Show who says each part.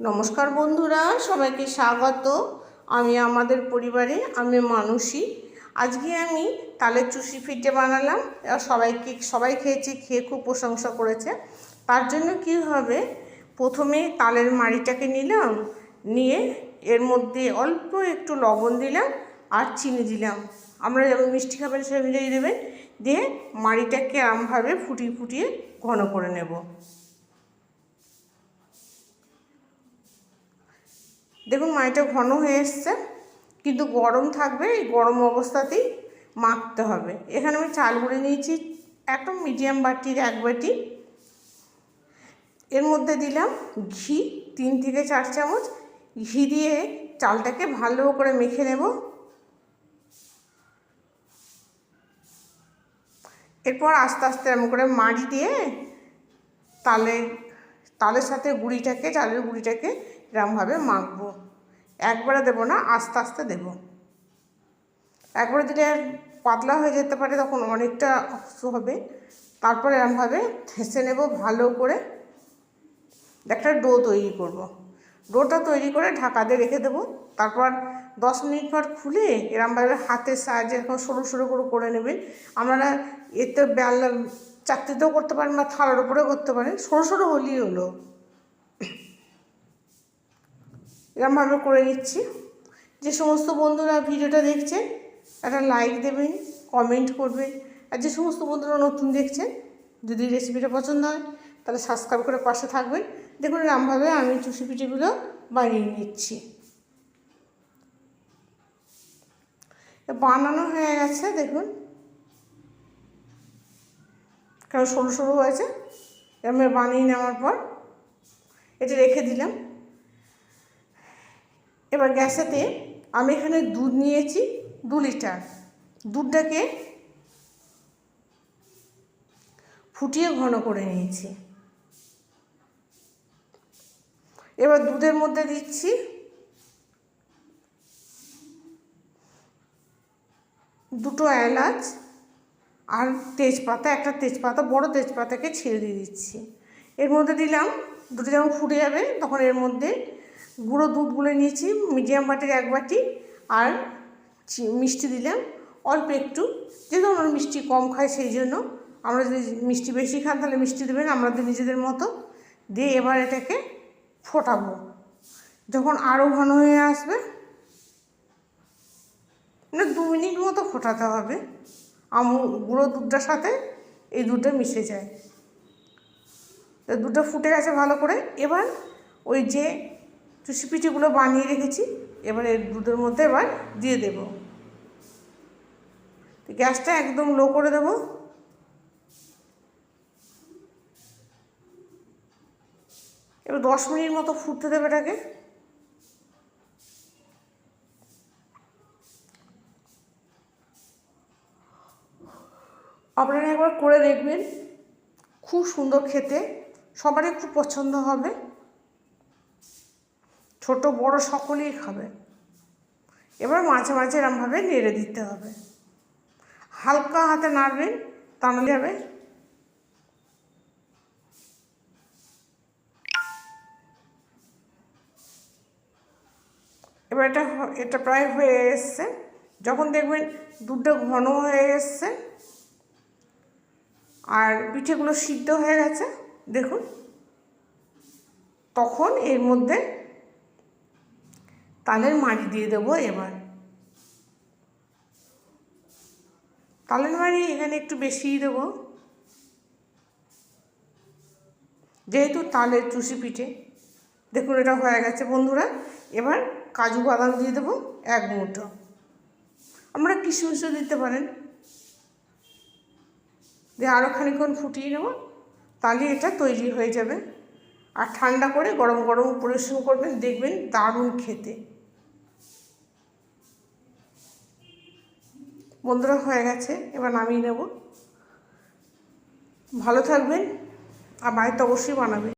Speaker 1: নমস্কার বন্ধুরা, সবাইকে স্বাগত। আমি আমাদের পরিবারে, আমি মানুষই আজকে আমি তালের চুষি ফিটে বানালাম। সবাইকে সবাই খেয়েছে, খেয়ে খুব প্রশংসা করেছে। তার জন্য কি হবে? প্রথমে তালের মাড়িটাকে নিলাম, নিয়ে এর মধ্যে অল্প একটু লবণ দিলাম আর চিনি দিলাম। আমরা যেমন মিষ্টি খাবেন সেভাবে দিয়ে দেবেন। দিয়ে মাড়িটাকে আমভাবে ফুটিয়ে ফুটিয়ে ঘন করে নেব। দেখুন মাড়িটা ঘন হয়ে এসছে, কিন্তু গরম থাকবে, এই গরম অবস্থাতেই মাখতে হবে। এখানে আমি চাল গুঁড়ে নিয়েছি, একদম মিডিয়াম বাটির এক বাটি। এর মধ্যে দিলাম ঘি, তিন থেকে চার চামচ। ঘি দিয়ে চালটাকে ভালো করে মেখে নেব। এরপর আস্তে আস্তে এমন করে মাড়ি দিয়ে তালে, তালের সাথে গুঁড়িটাকে, চালের গুঁড়িটাকে এরমভাবে মাখবো। একবারে দেবো না, আস্তে আস্তে দেবো। একবারে দিলে পাতলা হয়ে যেতে পারে তখন অনেকটা হবে। তারপর এরমভাবে থেসে নেব ভালো করে। একটা ডো তৈরি করব। ডোটা তৈরি করে ঢাকা দিয়ে রেখে দেবো। তারপর দশ মিনিট পর খুলে এরমভাবে হাতের সাহায্যে এখন সরু সরু করে করে নেবেন আপনারা এতে বেল চাকরিতেও করতে পারেন বা থালার উপরেও করতে পারেন। সরু সরু হলেই হলো। এরমভাবে করে নিচ্ছি। যে সমস্ত বন্ধুরা ভিডিওটা দেখছেন একটা লাইক দেবেন কমেন্ট করবেন আর যে সমস্ত বন্ধুরা নতুন দেখছেন যদি রেসিপিটা পছন্দ হয়, তাহলে সাবস্ক্রাইব করে পাশে থাকবেন দেখুন, এরমভাবে আমি চুষি পিঠেগুলো বানিয়ে নিচ্ছি। বানানো হয়ে গেছে, দেখুন। কেন সরু সরু হয়েছে এরম বানিয়ে নেওয়ার পর এটা রেখে দিলাম। এবার গ্যাসেতে আমি এখানে দুধ নিয়েছি দু লিটার। দুধটাকে ফুটিয়ে ঘন করে নিয়েছি। এবার দুধের মধ্যে দিচ্ছি দুটো এলাচ আর তেজপাতা, একটা তেজপাতা, বড় তেজপাতাকে ছেড়ে দিয়ে দিচ্ছি। এর মধ্যে দিলাম, দুটো যখন ফুটে যাবে তখন এর মধ্যে গুঁড়ো দুধ গুলে নিয়েছি, মিডিয়াম বাটির এক বাটি, আর মিষ্টি দিলাম। অল্প একটু, যেহেতু আমরা মিষ্টি কম খাই সেই জন্য। আমরা যদি মিষ্টি বেশি খান তাহলে মিষ্টি দেবেন আমাদের নিজেদের মতো দিয়ে এবার এটাকে ফোটাবো। যখন আরও ঘন হয়ে আসবে মানে দু মিনিট মতো ফোটাতে হবে। আমুল গুঁড়ো দুধটার সাথে এই দুধটা মিশে যায়। দুধটা ফুটে গেছে ভালো করে। এবার ওই যে চুষি পিঠিগুলো বানিয়ে রেখেছি, এবার এর দুধের মধ্যে এবার দিয়ে দেব। গ্যাসটা একদম লো করে দেব। এবার দশ মিনিট মতো ফুটতে দেবে এটাকে। আপনারা একবার করে দেখবেন, খুব সুন্দর খেতে, সবারই খুব পছন্দ হবে। ছোট বড় সকলেই খাবে। এবার মাঝে মাঝে এরমভাবে নেড়ে দিতে হবে। হালকা হাতে নাড়বেন তাহলে হবে এবার এটা এটা প্রায় হয়ে এসছে। যখন দেখবেন দুধটা ঘন হয়ে এসছে, আর পিঠেগুলো সিদ্ধ হয়ে গেছে, দেখুন। তখন এর মধ্যে তালের মাড়ি দিয়ে দেবো এবার। তালের মাড়ি এখানে একটু বেশিই দেবো। যেহেতু তালের চুষি পিঠে। দেখুন এটা হয়ে গেছে বন্ধুরা। এবার কাজু বাদাম দিয়ে দেবো এক মুঠো। আমরা কিশমিশও দিতে পারেন। দিয়ে আরও খানিক্ষণ ফুটিয়ে নেব। তাহলে এটা তৈরি হয়ে যাবে। আর ঠান্ডা করে গরম গরম পরিবেশন করবেন। দেখবেন দারুণ খেতে। বন্ধুরা হয়ে গেছে এবার নামিয়ে নেব। ভালো থাকবেন আর বাড়িতে অবশ্যই বানাবেন।